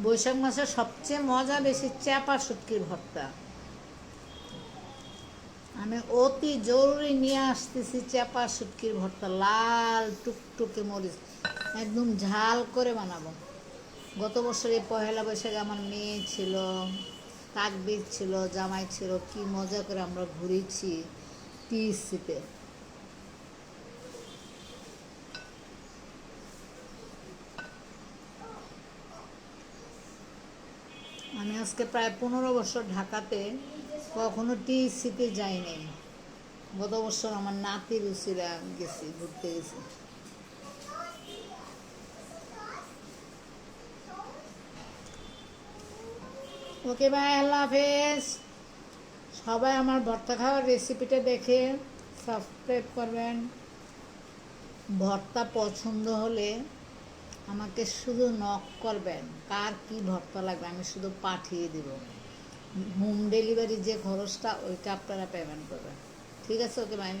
বৈশাখ মাসে সবচেয়ে মজা বেশি চাপা শুটকির ভর্তা। আমি অতি জরুরি নিয়ে আসতেছি চাপা শুটকির ভর্তা, লাল টুকটুকে মরিচ, একদম ঝাল করে বানাবো। গত বছর এই পহেলা বৈশাখে আমার মেয়ে ছিল, তাকবির ছিল, জামাই ছিল, কি মজা করে আমরা ঘুরেছি টিএসসিতে আমি আজকে প্রায় পনেরো বছর ঢাকাতে কখনো টিএসসিতে যাইনি। গত বছর আমার নাতি রুচিরা গেছি, ঘুরতে গেছি। ওকে ভাই, আল্লাহ হাফেজ। সবাই আমার ভর্তা খাওয়ার রেসিপিটা দেখে সাবস্ক্রাইব করবেন। ভর্তা পছন্দ হলে আমাকে শুধু নক করবেন, কার কি ভর্তা লাগবে, আমি শুধু পাঠিয়ে দিব। হোম ডেলিভারি যে খরচটা, ওইটা আপনারা পেমেন্ট করবেন। ঠিক আছে ওকে ভাই